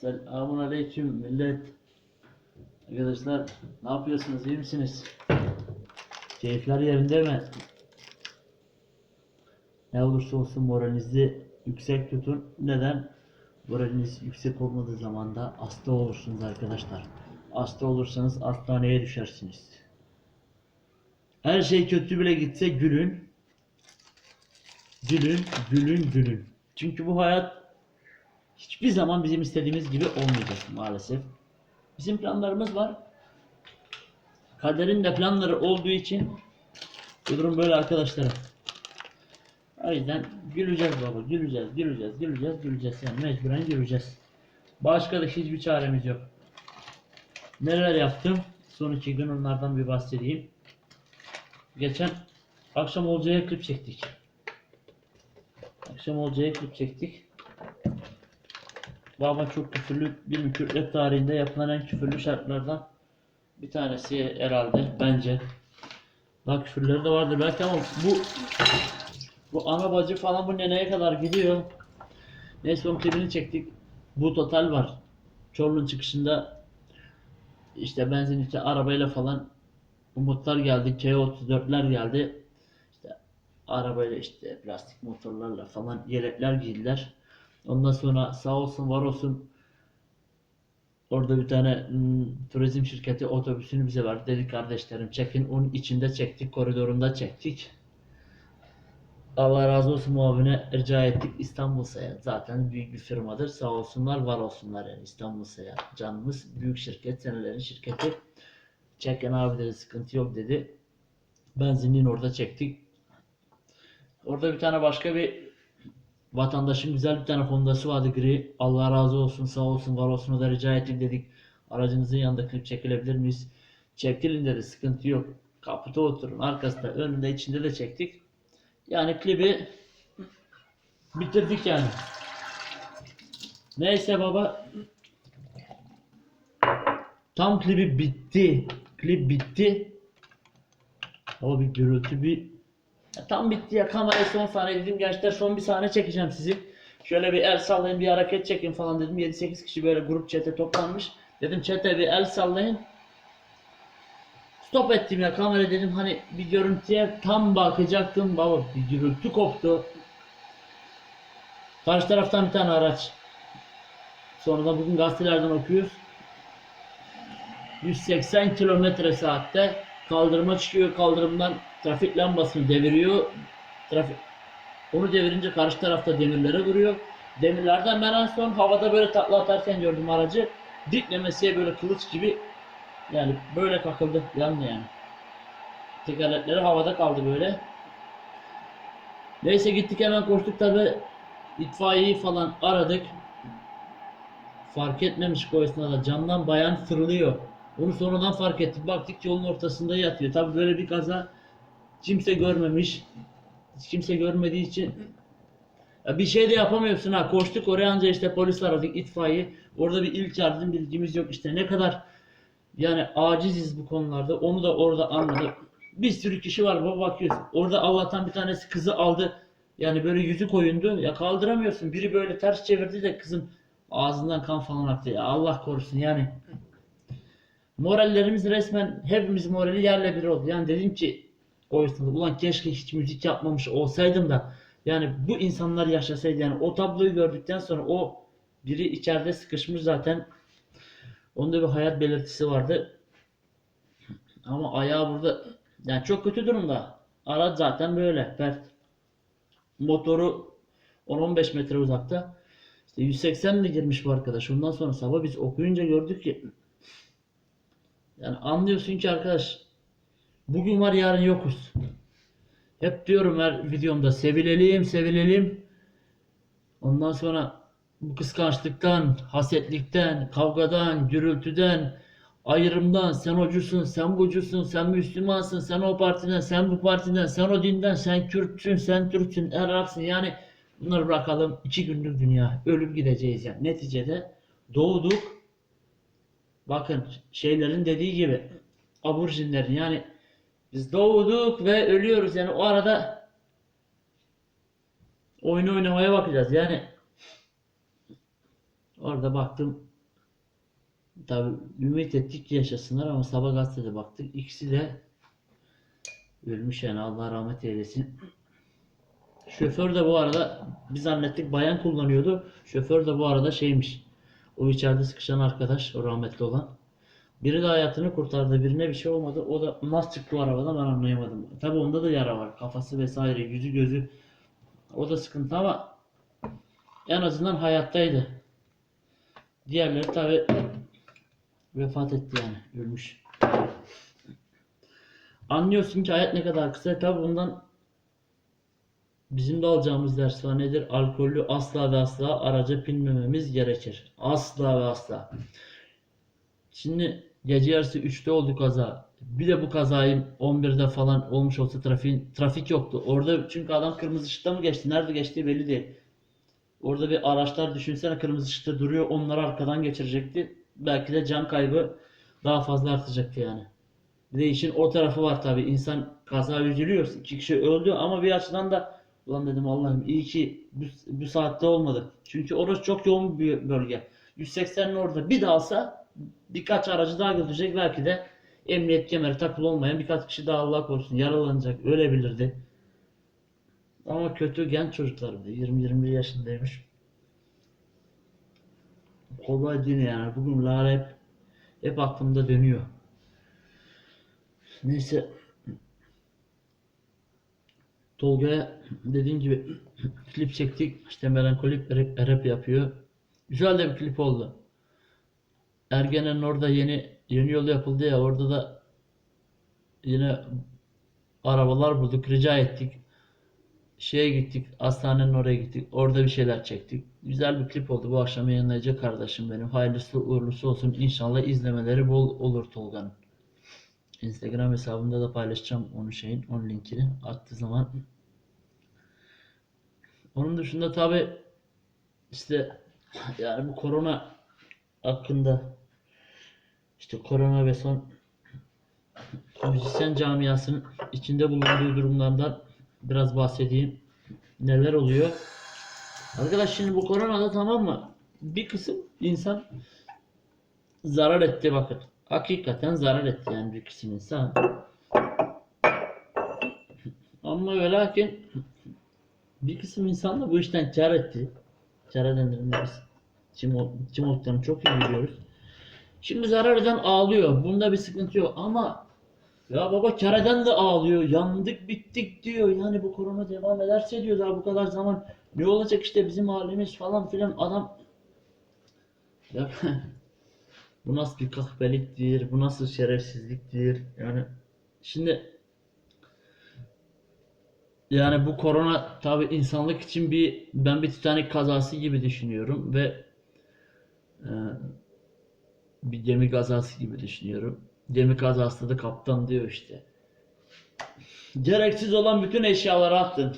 Selamun aleyküm millet. Arkadaşlar ne yapıyorsunuz iyi misiniz? Keyifler yerinde mi? Ne olursa olsun moralinizi yüksek tutun. Neden? Moraliniz yüksek olmadığı zaman da hasta olursunuz arkadaşlar. Hasta olursanız hastaneye düşersiniz. Her şey kötü bile gitse gülün. Gülün, gülün, gülün. Çünkü bu hayat hiçbir zaman bizim istediğimiz gibi olmayacak maalesef. Bizim planlarımız var. Kaderin de planları olduğu için bu durum böyle arkadaşlar. O yüzden güleceğiz baba, güleceğiz, güleceğiz, güleceğiz, güleceğiz. Yani mecburen güleceğiz. Başka da hiçbir çaremiz yok. Neler yaptım? Son iki gün onlardan bir bahsedeyim. Geçen akşam Olcay'a klip çektik. Akşam Olcay'a klip çektik. Baba çok küfürlü bir mükürlep tarihinde yapılan en küfürlü şarkılardan bir tanesi herhalde bence. Daha küfürleri de vardır belki ama bu bu ana bacı falan bu neneye kadar gidiyor. Neyse onun klibini çektik. Bu total var. Çorlu'nun çıkışında işte benzinlikte arabayla falan Umutlar geldi, K34'ler geldi. İşte arabayla işte plastik motorlarla falan yelekler giydiler. Ondan sonra sağ olsun var olsun orada bir tane hmm, turizm şirketi otobüsünü bize verdi. Dedi kardeşlerim çekin. Onun içinde çektik, koridorunda çektik. Allah razı olsun muavine rica ettik. İstanbul Seyahat zaten büyük bir firmadır. Sağ olsunlar, var olsunlar yani İstanbul Seyahat. Canımız büyük şirket, senelerin şirketi. Çeken abi dedi sıkıntı yok dedi. Benzinliğin orada çektik. Orada bir tane başka bir vatandaşın güzel bir tane Honda'sı vardı gri. Allah razı olsun sağ olsun var olsun o da rica ettik dedik. Aracınızın yanında klip çekilebilir miyiz? Çekilin dedi sıkıntı yok. Kaputa oturun arkasında önünde içinde de çektik. Yani klibi bitirdik yani. Neyse baba Tam klibi bitti. Klip bitti. O bir gürültü bir tam bitti ya kamerayı son sahne dedim gençler son bir sahne çekeceğim sizi. Şöyle bir el sallayın bir hareket çekin falan dedim. 7-8 kişi böyle grup çete toplanmış. Dedim çete bir el sallayın. Stop ettim ya kamera dedim hani bir görüntüye tam bakacaktım baba bir gürültü koptu. Karşı taraftan bir tane araç. Sonra da bugün gazetelerden okuyoruz. 180 kilometre saatte kaldırıma çıkıyor. Kaldırımdan trafik lambasını deviriyor. Trafik onu devirince karşı tarafta demirlere vuruyor. Demirlerden ben en son havada böyle takla atarken gördüm aracı. Diklemesiye böyle kılıç gibi yani böyle kakıldı yandı yani. Tekerlekleri havada kaldı böyle. Neyse gittik hemen koştuk tabi itfaiyeyi falan aradık. Fark etmemiş o esnada camdan bayan fırlıyor. Onu sonradan fark ettik. Baktık yolun ortasında yatıyor. Tabi böyle bir kaza kimse görmemiş. Kimse görmediği için ya bir şey de yapamıyorsun ha. Koştuk oraya anca işte polis aradık, itfaiye. Orada bir ilk yardım bilgimiz yok işte. Ne kadar yani aciziz bu konularda. Onu da orada anladık. Bir sürü kişi var baba bakıyorsun. Orada Allah'tan bir tanesi kızı aldı. Yani böyle yüzü koyundu. Ya kaldıramıyorsun. Biri böyle ters çevirdi de kızın ağzından kan falan aktı. Ya Allah korusun yani. Morallerimiz resmen hepimiz morali yerle bir oldu. Yani dedim ki o esnada ulan keşke hiç müzik yapmamış olsaydım da yani bu insanlar yaşasaydı yani o tabloyu gördükten sonra o biri içeride sıkışmış zaten onda bir hayat belirtisi vardı. Ama ayağı burada yani çok kötü durumda. Araç zaten böyle pert. Motoru 10-15 metre uzakta. İşte 180 ile girmiş bu arkadaş. Ondan sonra sabah biz okuyunca gördük ki yani anlıyorsun ki arkadaş bugün var yarın yokuz. Hep diyorum her videomda sevilelim sevilelim. Ondan sonra bu kıskançlıktan, hasetlikten, kavgadan, gürültüden, ayrımdan, sen ocusun, sen bucusun, sen Müslümansın, sen o partiden, sen bu partiden, sen o dinden, sen Kürtsün, sen Türksün, Arapsın. Yani bunları bırakalım. iki günlük dünya. Ölüp gideceğiz yani. Neticede doğduk. Bakın şeylerin dediği gibi aborjinlerin yani biz doğduk ve ölüyoruz yani o arada oyun oynamaya bakacağız yani Orada baktım tabi ümit ettik ki yaşasınlar ama sabah gazetede baktık. İkisi de ölmüş yani Allah rahmet eylesin. Şoför de bu arada biz zannettik bayan kullanıyordu. Şoför de bu arada şeymiş. O içeride sıkışan arkadaş, o rahmetli olan. Biri de hayatını kurtardı, birine bir şey olmadı. O da nasıl çıktı o arabadan ben anlayamadım. Tabi onda da yara var. Kafası vesaire, yüzü gözü. O da sıkıntı ama en azından hayattaydı. Diğerleri tabi vefat etti yani. Ölmüş. Anlıyorsun ki hayat ne kadar kısa. Tabi bundan bizim de alacağımız ders var nedir? Alkollü asla ve asla araca binmememiz gerekir. Asla ve asla. Şimdi gece yarısı 3'te oldu kaza. Bir de bu kazayı 11'de falan olmuş olsa trafiğin trafik yoktu. Orada çünkü adam kırmızı ışıkta mı geçti? Nerede geçtiği belli değil. Orada bir araçlar düşünsene kırmızı ışıkta duruyor. Onları arkadan geçirecekti. Belki de can kaybı daha fazla artacaktı yani. Bir de işin o tarafı var tabi. İnsan kaza üzülüyor. İki kişi öldü ama bir açıdan da ulan dedim Allah'ım iyi ki bu, bu saatte olmadı. Çünkü orası çok yoğun bir bölge. 180'in orada bir dalsa birkaç aracı daha götürecek. Belki de emniyet kemeri takılı olmayan birkaç kişi daha Allah korusun yaralanacak. Ölebilirdi. Ama kötü genç çocuklar bir de 20-21 yaşındaymış. Kolay değil yani. Bugün Lara hep, hep aklımda dönüyor. Neyse. Tolga'ya dediğim gibi klip çektik. İşte melankolik rap, rap yapıyor. Güzel de bir klip oldu. Ergen'in orada yeni yeni yol yapıldı ya orada da yine arabalar bulduk. Rica ettik. Şeye gittik. Hastanenin oraya gittik. Orada bir şeyler çektik. Güzel bir klip oldu. Bu akşam yayınlayacak kardeşim benim. Hayırlısı uğurlusu olsun. İnşallah izlemeleri bol olur Tolga'nın. Instagram hesabımda da paylaşacağım onun şeyin, onun linkini attığı zaman. Onun dışında tabi işte yani bu korona hakkında işte korona ve son müzisyen camiasının içinde bulunduğu durumlardan biraz bahsedeyim. Neler oluyor? Arkadaş şimdi bu koronada tamam mı? Bir kısım insan zarar etti bakın. Hakikaten zarar etti yani bir kısım insan. Ama ve lakin bir kısım insan da bu işten kar etti. Kar edenlerin de biz olduklarını çok iyi biliyoruz. Şimdi zarar eden ağlıyor. Bunda bir sıkıntı yok ama ya baba kar eden de ağlıyor. Yandık bittik diyor. Yani bu korona devam ederse diyor daha bu kadar zaman ne olacak işte bizim halimiz falan filan adam ya bu nasıl bir kahpeliktir, bu nasıl şerefsizliktir yani şimdi yani bu korona tabi insanlık için bir ben bir Titanic kazası gibi düşünüyorum ve e, bir gemi kazası gibi düşünüyorum. Gemi kazasında da kaptan diyor işte. Gereksiz olan bütün eşyaları attın.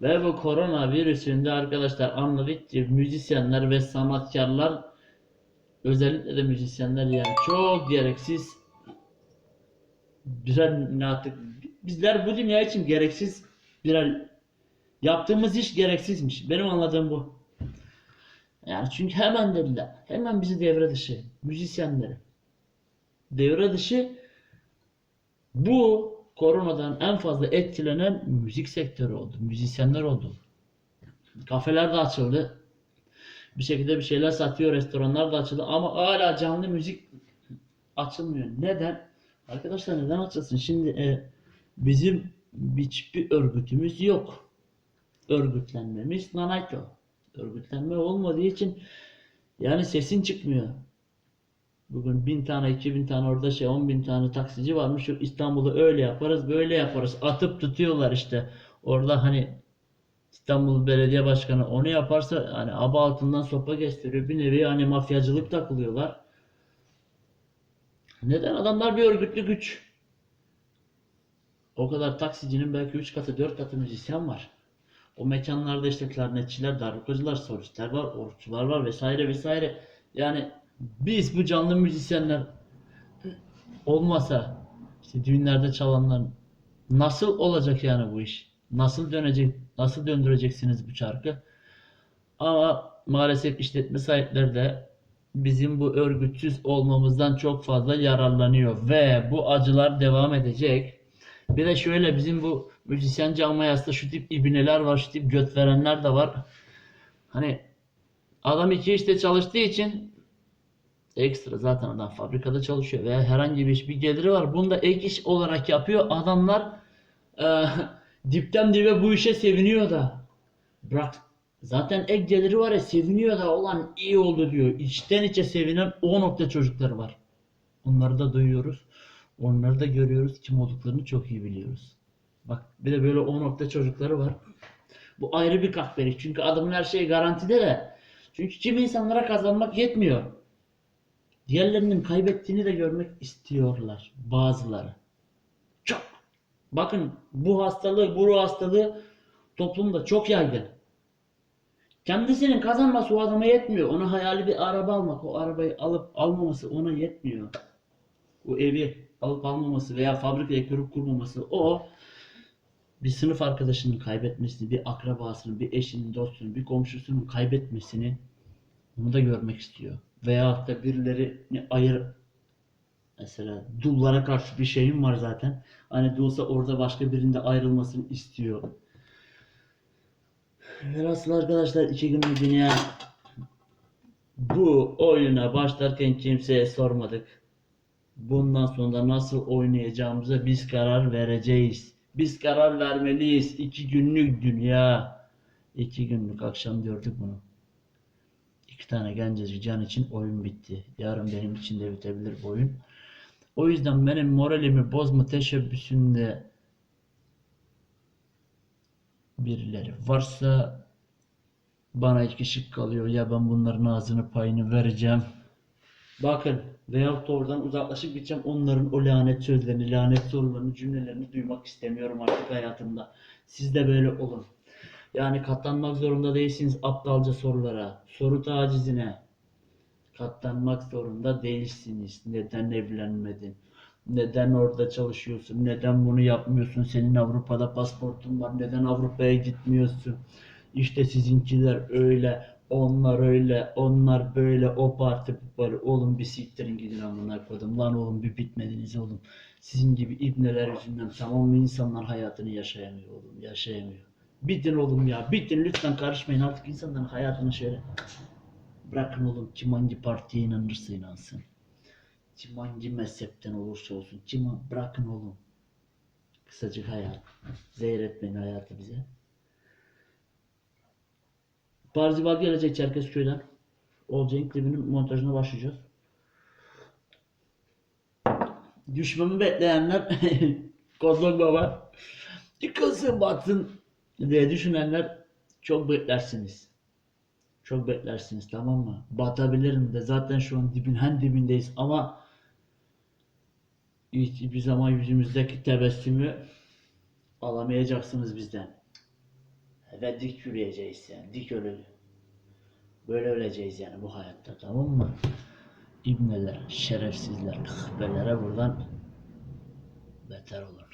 Ve bu korona virüsünde arkadaşlar anladık ki müzisyenler ve sanatkarlar özellikle de müzisyenler yani çok gereksiz birer artık bizler bu dünya için gereksiz birer yaptığımız iş gereksizmiş. Benim anladığım bu. Yani çünkü hemen dediler. Hemen bizi devre dışı. Müzisyenleri. Devre dışı bu koronadan en fazla etkilenen müzik sektörü oldu. Müzisyenler oldu. Kafeler de açıldı. Bir şekilde bir şeyler satıyor. Restoranlar da açıldı. Ama hala canlı müzik açılmıyor. Neden? Arkadaşlar neden açılsın? Şimdi e, bizim hiçbir örgütümüz yok. Örgütlenmemiz nanaito. Örgütlenme olmadığı için yani sesin çıkmıyor. Bugün bin tane, iki bin tane orada şey, on bin tane taksici varmış. Yok İstanbul'u öyle yaparız, böyle yaparız. Atıp tutuyorlar işte. Orada hani İstanbul Belediye Başkanı onu yaparsa hani aba altından sopa gösteriyor. Bir nevi hani mafyacılık takılıyorlar. Neden? Adamlar bir örgütlü güç. O kadar taksicinin belki 3 katı 4 katı müzisyen var. O mekanlarda işte klarnetçiler, darbukacılar, solistler var, orçular var vesaire vesaire. Yani biz bu canlı müzisyenler olmasa işte düğünlerde çalanlar nasıl olacak yani bu iş? Nasıl dönecek? Nasıl döndüreceksiniz bu çarkı? Ama maalesef işletme sahipleri de bizim bu örgütsüz olmamızdan çok fazla yararlanıyor ve bu acılar devam edecek. Bir de şöyle bizim bu müzisyen camiasında şu tip ibneler var, şu tip göt verenler de var. Hani adam iki işte çalıştığı için ekstra zaten adam fabrikada çalışıyor veya herhangi bir iş bir geliri var. Bunu da ek iş olarak yapıyor. Adamlar e, dipten dibe bu işe seviniyor da. Bırak zaten ek geliri var ya seviniyor da olan iyi oldu diyor. İçten içe sevinen o nokta çocukları var. Onları da duyuyoruz. Onları da görüyoruz. Kim olduklarını çok iyi biliyoruz. Bak bir de böyle o nokta çocukları var. Bu ayrı bir kahpelik. Çünkü adamın her şeyi garantide de. Çünkü kimi insanlara kazanmak yetmiyor. Diğerlerinin kaybettiğini de görmek istiyorlar bazıları. Çok. Bakın bu hastalığı, bu ruh hastalığı toplumda çok yaygın. Kendisinin kazanması o adama yetmiyor. Ona hayali bir araba almak, o arabayı alıp almaması ona yetmiyor. O evi alıp almaması veya fabrikayı kurup kurmaması o bir sınıf arkadaşının kaybetmesini, bir akrabasının, bir eşinin, dostunun, bir komşusunun kaybetmesini onu da görmek istiyor. Veya da birileri ayır mesela dullara karşı bir şeyim var zaten. Hani dulsa orada başka birinde ayrılmasını istiyor. Velhasıl arkadaşlar iki günlük dünya bu oyuna başlarken kimseye sormadık. Bundan sonra nasıl oynayacağımıza biz karar vereceğiz. Biz karar vermeliyiz. İki günlük dünya. İki günlük akşam gördük bunu. İki tane gencecik can için oyun bitti. Yarın benim için de bitebilir oyun. O yüzden benim moralimi bozma teşebbüsünde birileri varsa bana iki şık kalıyor. Ya ben bunların ağzını payını vereceğim. Bakın veyahut da oradan uzaklaşıp gideceğim. Onların o lanet sözlerini, lanet sorularını, cümlelerini duymak istemiyorum artık hayatımda. Siz de böyle olun. Yani katlanmak zorunda değilsiniz aptalca sorulara, soru tacizine. Katlanmak zorunda değilsiniz. Neden evlenmedin? Neden orada çalışıyorsun? Neden bunu yapmıyorsun? Senin Avrupa'da pasportun var. Neden Avrupa'ya gitmiyorsun? İşte sizinkiler öyle, onlar öyle, onlar böyle, o parti bu parti. Oğlum bir siktirin gidin amına koydum. Lan oğlum bir bitmediniz oğlum. Sizin gibi ibneler yüzünden tamam mı insanlar hayatını yaşayamıyor oğlum, yaşayamıyor. Bitin oğlum ya, bitin lütfen karışmayın artık insanların hayatını şöyle. Bırakın oğlum kim hangi partiye inanırsa inansın. Kim hangi mezhepten olursa olsun. Kim bırakın oğlum. Kısacık hayat. Zehir etmeyin hayatı bize. Parzival gelecek Çerkezköy'den. Olcay'ın klibinin montajına başlayacağız. Düşmanı bekleyenler Kozlok Baba yıkılsın batsın diye düşünenler çok beklersiniz. Çok beklersiniz tamam mı? Batabilirim de zaten şu an dibin hem dibindeyiz ama hiçbir zaman yüzümüzdeki tebessümü alamayacaksınız bizden. Ve dik yürüyeceğiz yani. Dik öyle. Böyle öleceğiz yani bu hayatta tamam mı? İbneler, şerefsizler, kahvelere buradan beter olur.